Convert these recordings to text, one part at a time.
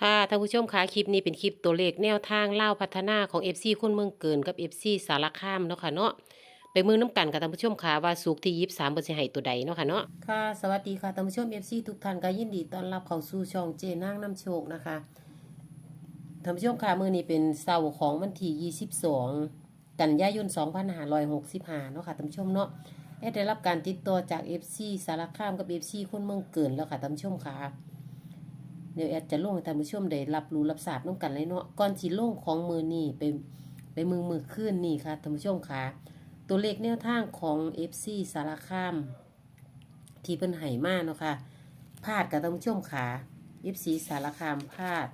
ค่ะท่านผู้ชมคะคลิปนี้เป็นคลิปตัวเลขแนวทางเล่าพัฒนาของ FC คนเมืองเกินกับ FC สารคามเนาะค่ะเนาะไปเมืองน้ำกันกับท่านผู้ชมค่ะว่าสุกที่ยิบสามเปอร์เซ็นต์ให้ตัวใดเนาะค่ะเนาะค่ะ สวัสดีค่ะท่านผู้ชม FC ทุกท่านก็ยินดีต้อนรับเข้าสู่ช่องเจนางน้ำโชคนะคะท่านผู้ชมค่ะมือนี้เป็นเสาร์ของวันที่22 กันยายน2565เนาะค่ะท่านผู้ชมเนาะได้รับการติดต่อจาก FC สารคามกับ FC คนเมืองเกินแล้วค่ะท่านผู้ชมค่ะ เดี๋ยวแอดจะลงให้ท่านผู้ชมได้รับรู้รับทราบน้ำกันเลยเนาะก่อนที่ลงของมือนี่ไปไปมือมือขึ้นนี่ค่ะท่านผู้ชมค่ะตัวเลขแนวทางของ FC สารคาม ที่เป็นไห่มากเนาะค่ะพลาดกับท่านผู้ชมค่ะ FC สารคามพลาด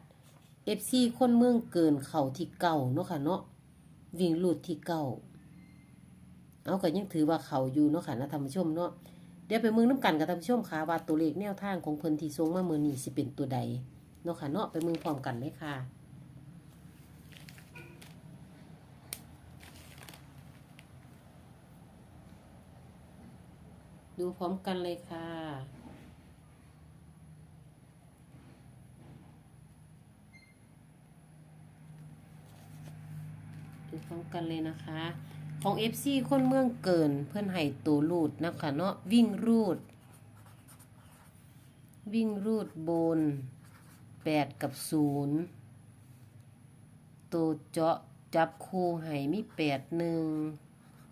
FC คนเมืองเกินเข่าที่เก่าเนาะค่ะเนาะวิ่งหลุดที่เก่าเอาก็ยังถือว่าเขาอยู่เนาะค่ะนะท่านผู้ชมเนาะ เดี๋ยวไปมึงน้ำกันกับท่านผู้ชมค่ะว่าตัวเลขแนวทางของเพิ่นที่ทรงมาเมื่อนี้สิเป็นตัวใดเนาะค่ะเนาะไปมึงพร้อมกันเลยค่ะดูพร้อมกันเลยค่ะ ดูพร้อมกันเลยนะคะ ของ FC คนเมืองเกินเพื่อนให้ตัวรูดนะคะเนาะวิ่งรูด วิ่งรูดบน 8 กับ 0 ตัวเจาะจับคู่ให้มี 8 1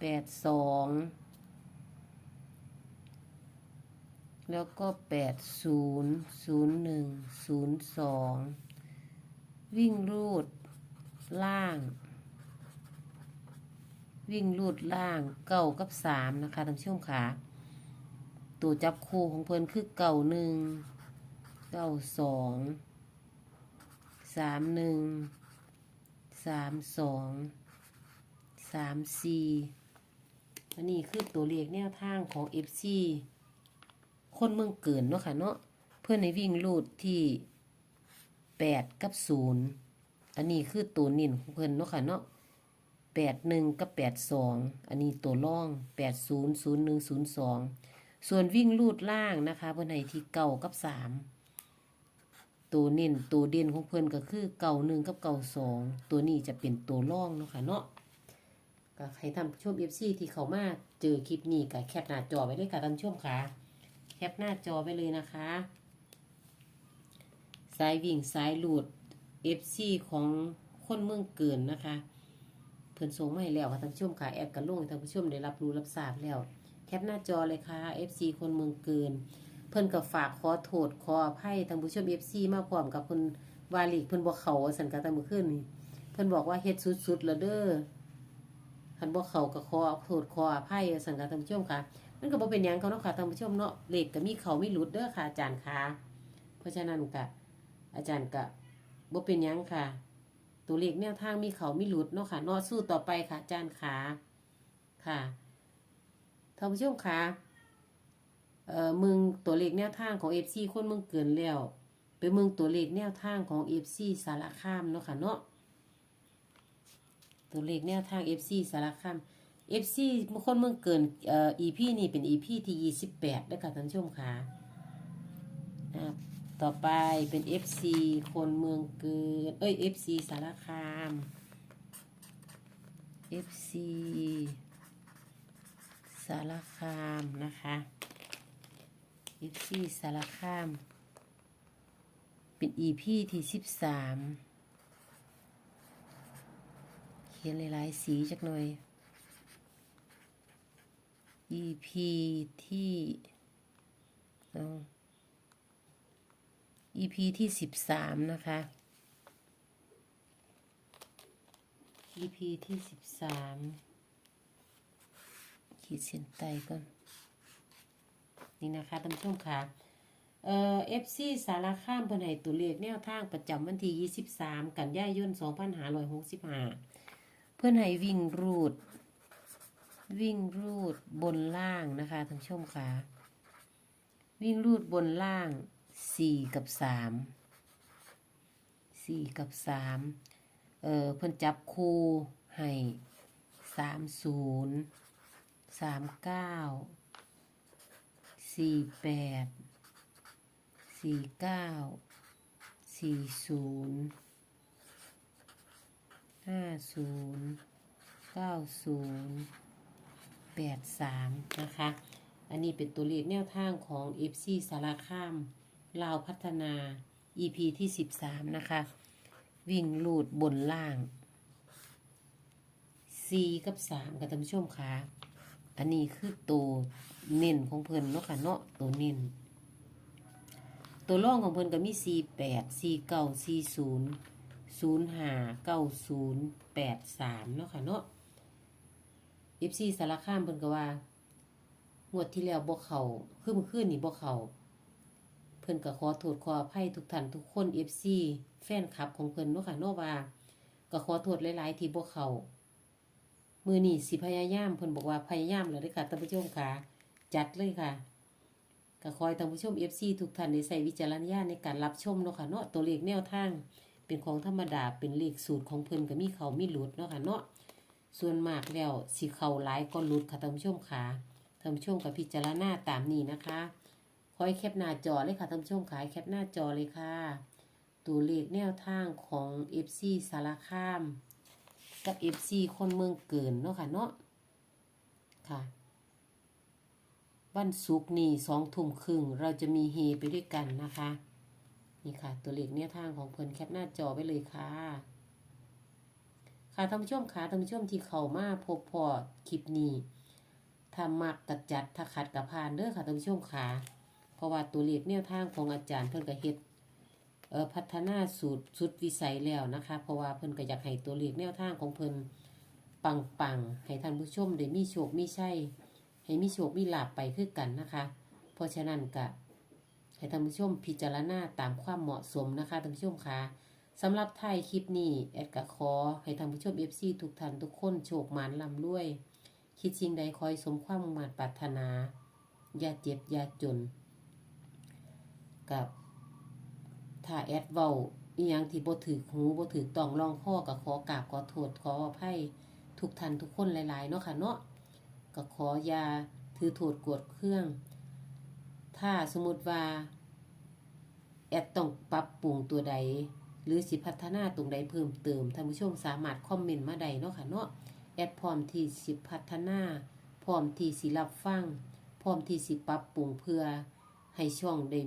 8 2 แล้วก็ 8 0 0 1 0 2 วิ่งรูดล่าง วิ่งลูดล่างเก้ากับสามนะคะท่านผู้ชมค่ะตัวจับคู่ของเพิ่นคือเก้าหนึ่งเก้าสองสามหนึ่งสามสองสามสี่อันนี้คือตัวเลขแนวทางของ FC คนเมืองเกินเนาะค่ะเนาะเพื่อนในวิ่งลูดที่แปดกับศูนย์อันนี้คือตัวนิ่นของเพิ่นเนาะค่ะเนาะ แปดหนึ่งกับแปดสองอันนี้ตัวล่องแปดศูนย์ศูนย์หนึ่งศูนย์สองส่วนวิ่งลูดล่างนะคะเพื่อนให้ที่เก่ากับสามตัวเน้นตัวเด่นของเพื่อนก็คือเก่าหนึ่งกับเก่าสองตัวนี้จะเป็นตัวล่องเนาะค่ะเนาะก็ให้ท่านผู้ชมเอฟซีที่เขามาเจอคลิปนี้ก็แคปหน้าจอไว้เลยค่ะท่านผู้ชมค่ะแคปหน้าจอไว้เลยนะคะสายวิ่งสายลูดเอฟซีของคนเมืองเกินนะคะ เพิ่นส่งมาให้แล้วค่ะท่านผู้ชมค่ะแอดกระลงให้ท่านผู้ชมได้รับรู้รับทราบแล้ว แคปหน้าจอเลยค่ะ FC คนเมืองเกิน เพิ่นก็ฝากขอโทษขออภัยท่านผู้ชม FC มาพร้อมกับเพิ่นวาลีกเพิ่นบ่เข้าว่าซั่นก็ตามมื้อคืนนี่เพิ่นบอกว่าเฮ็ดสุดๆแล้วเด้อคันบ่เขาก็ขอโทษขออภัยว่าซั่นก็ท่านผู้ชมค่ะ มันก็บ่เป็นหยังเขาเนาะค่ะท่านผู้ชมเนาะเลขก็มีเข้ามีหลุดเด้อค่ะอาจารย์ค่ะ เพราะฉะนั้นก็อาจารย์ก็บ่เป็นหยังค่ะ ตัวเลขแนวทางมีเขามีหลุดเนาะค่ะเนอสู้ต่อไปค่ะจารย์ขาค่ะท่านผู้ชมคะเอ่อมึงตัวเลขแนวทางของ FC คนมึงเกินแล้วไปมึงตัวเลขแนวทางของ FC สารคามเนาะค่ะเนาะตัวเลขแนวทาง FC สารคาม FC คนมึงเกินเอ่อ EP นี่เป็น EP ที่28ด้วยค่ะท่านผู้ชมค่ะอ่า ต่อไปเป็น FC คนเมืองเกิน เอ้ย FC สารคาม FC สารคามนะคะ FC สารคาม เป็น EP ที่สิบสามเขียนหลายๆสีจักหน่อย EP ที่เอา EP ที่สิบสามนะคะ EP ที่สิบสามขีดเส้นใต้ก่อนนี่นะคะท่านผู้ชมค่ะเอ่อ FC สารข้ามเพิ่นให้ตัวเลขแนวทางประจำวันที่ 23 กันยายน 2565 เพิ่นให้วิ่งรูด วิ่งรูดบนล่างนะคะท่านผู้ชมค่ะ วิ่งรูดบนล่าง สี่กับสามสี่กับสามเออเพิ่นจับคู่ให้สามศูนย์สามเก้าสี่แปดสี่เก้าสี่ศูนย์ห้าศูนย์เก้าศูนย์แปดสามนะคะ อันนี้เป็นตัวเลขแนวทางของ FC สารคาม ลาวพัฒนา EP ที่ 13 นะคะ วิ่งลูดบนล่าง4กับ 3กับท่านผู้ชมค่ะ อันนี้คือตัวเน้นของเพิ่นเนาะค่ะเนาะตัวเน้นตัวร่องของเพิ่นก็มี48 49 40 05 90 83เนาะค่ะเนาะ FC สารคามเพิ่นก็ว่า งวดที่แล้วบ่เขาคือเมื่อคืนนี่บ่เขา พิ่นก็ขอโทษขออภัยทุกท่านทุกคน FC แฟนคลับของเพิ่นเนาะค่ะเนาะว่าก็ขอโทษหลาย ๆ ที่บ่เขามือนี้สิพยายามเพิ่นบอกว่าพยายามแล้วเด้อค่ะท่านผู้ชมค่ะ จัดเลยค่ะก็ขอให้ท่านผู้ชม FC ทุกท่านได้ใช้วิจารณญาณในการรับชมเนาะค่ะเนาะตัวเลขแนวทาง เป็นของธรรมดาเป็นเลขสูตรของเพิ่นก็มีเขามีหลุดเนาะค่ะเนาะส่วนมากแล้วสิเขาหลายก็หลุดค่ะท่านผู้ชมค่ะท่านผู้ชมกับพิจารณาตามนี้นะคะ คอยแคปหน้าจอเลยค่ะท่านผู้ชมขายแคปหน้าจอเลยค่ะ ตัวเลขแนวทางของ FC สารคาม กับ FC คนเมืองเกินเนาะค่ะเนาะค่ะ วันศุกร์นี้สองทุ่มครึ่งเราจะมีเฮไปด้วยกันนะคะ นี่ค่ะ ตัวเลขแนวทางของเพิ่นแคปหน้าจอไว้เลยค่ะค่ะท่านผู้ชมค่ะท่านผู้ชมที่เข้ามาพบพอคลิปนี้ถ้ามักกัดจัดถ้าขัดกับพานเด้อค่ะท่านผู้ชมค่ะ เพราะว่าตัวเลขแนวทางของอาจารย์เพิ่นก็เฮ็ดพัฒนาสูตรสุดวิสัยแล้วนะคะ เพราะว่าเพิ่นก็อยากให้ตัวเลขแนวทางของเพิ่นปังๆให้ท่านผู้ชมได้มีโชคมีชัยให้มีโชคมีลาภไปคือกันนะคะ เพราะฉะนั้นก็ให้ท่านผู้ชมพิจารณาตามความเหมาะสมนะคะท่านผู้ชมคะสำหรับท้ายคลิปนี้แอดก็ขอให้ท่านผู้ชม FC ทุกท่านทุกคนโชคหมานร่ำรวย คิดสิ่งใดคอยสมความมุ่งมั่นปรารถนา อย่าเจ็บอย่าจน กับถ้าแอดเว้าอีหยังที่บ่ถือหูบ่ถือต้องลองข้อก็ขอกราบขอโทษขออภัยทุกท่านทุกคนหลายๆเนาะค่ะเนาะก็ขออย่าถือโทษกวดเครื่อง ถ้าสมมุติว่า แอดต้องปรับปรุงตัวใด หรือสิพัฒนาตรงใดเพิ่มเติมท่านผู้ชมสามารถคอมเมนต์มาได้เนาะค่ะเนาะแอดพร้อมที่สิพัฒนาพร้อมที่สิรับฟังพร้อมที่สิปรับปรุงเพื่อให้ช่องได้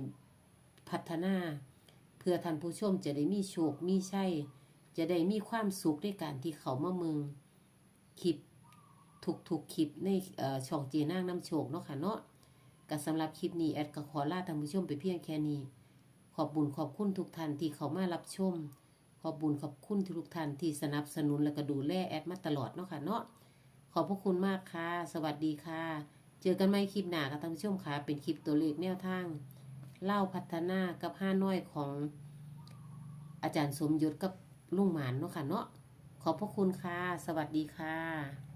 พัฒนา เพื่อท่านผู้ชมจะได้มีโชคมีชัยจะได้มีความสุขในการที่เขามาเมืองคลิปทุกๆคคลิปในเอ่อช่องเจนางน้ำโชคเนาะค่ะเนาะก็สำหรับคลิปนี้แอดก็ขอลาท่านผู้ชมไปเพียงแค่นี้ ขอบบุญขอบคุณทุกท่านที่เขามารับชม ขอบบุญขอบคุณทุกท่านที่สนับสนุนและก็ดูแลแอดมาตลอดเนาะค่ะเนาะขอบพระคุณมากค่ะ สวัสดีค่ะ เจอกันใหม่คลิปหน้าค่ะท่านผู้ชมค่ะ เป็นคลิปตัวเลขแนวทาง เล่าพัฒนากับห้าน้อยของอาจารย์สมยศกับลุงหมานเนาะค่ะเนาะขอบพระคุณค่ะ สวัสดีค่ะ